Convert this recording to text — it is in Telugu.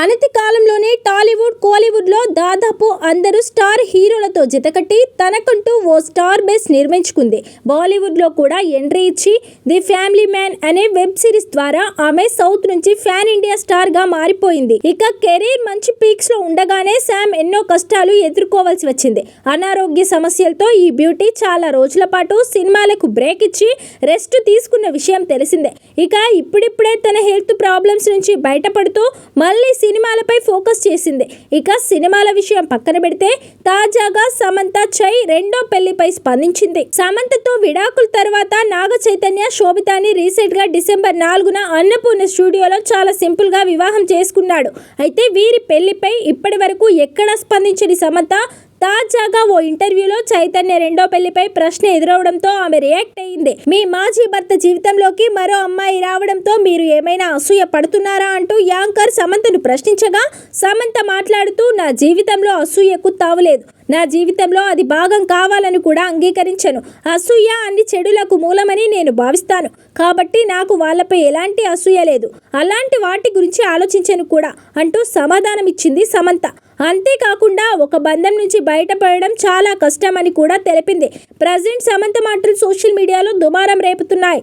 అనతి కాలంలోనే టాలీవుడ్ కోలీవుడ్లో దాదాపు అందరూ స్టార్ హీరోలతో జతకట్టి తనకంటూ ఓ స్టార్ బేస్ నిర్మించుకుంది. బాలీవుడ్లో కూడా ఎంట్రీ ఇచ్చి ది ఫ్యామిలీ మ్యాన్ అనే వెబ్ సిరీస్ ద్వారా ఆమె సౌత్ నుంచి ఫ్యాన్ ఇండియా స్టార్గా మారిపోయింది. ఇక కెరీర్ మంచి పీక్స్లో ఉండగానే శామ్ ఎన్నో కష్టాలు ఎదుర్కోవాల్సి వచ్చింది. అనారోగ్య సమస్యలతో ఈ బ్యూటీ చాలా రోజుల పాటు సినిమాలకు బ్రేక్ ఇచ్చి రెస్ట్ తీసుకున్న విషయం తెలిసిందే. ఇక ఇప్పుడిప్పుడే తన హెల్త్ ప్రాబ్లమ్స్ నుంచి బయటపడుతూ మళ్ళీ సినిమాలపై ఫోకస్ చేసింది. ఇక సినిమాల విషయం పక్కన పెడితే తాజాగా సమంత చై రెండో పెళ్ళిపై స్పందించింది. సమంతతో విడాకుల తర్వాత నాగ చైతన్య శోభితాని రీసెంట్గా డిసెంబర్ నాలుగున అన్నపూర్ణ స్టూడియోలో చాలా సింపుల్గా వివాహం చేసుకున్నాడు. అయితే వీరి పెళ్ళిపై ఇప్పటి వరకు ఎక్కడా స్పందించని సమంత తాజాగా ఓ ఇంటర్వ్యూలో చైతన్య రెండో పెళ్ళిపై ప్రశ్న ఎదురవడంతో ఆమె రియాక్ట్ అయింది. మీ మాజీ భర్త జీవితంలోకి మరో అమ్మాయి రావడంతో మీరు ఏమైనా అసూయ పడుతున్నారా అంటూ యాంకర్ సమంతను ప్రశ్నించగా సమంత మాట్లాడుతూ నా జీవితంలో అసూయకు తావులేదు. నా జీవితంలో అది భాగం కావాలని కూడా అంగీకరించను. అసూయ అన్ని చెడులకు మూలమని నేను భావిస్తాను. కాబట్టి నాకు వాళ్ళపై ఎలాంటి అసూయ లేదు. అలాంటి వాటి గురించి ఆలోచించను కూడా అంటూ సమాధానం ఇచ్చింది సమంత. అంతేకాకుండా ఒక బంధం నుంచి బయటపడడం చాలా కష్టమని కూడా తెలిపింది. ప్రజెంట్ సమంత మాటలు సోషల్ మీడియాలో దుమారం రేపుతున్నాయి.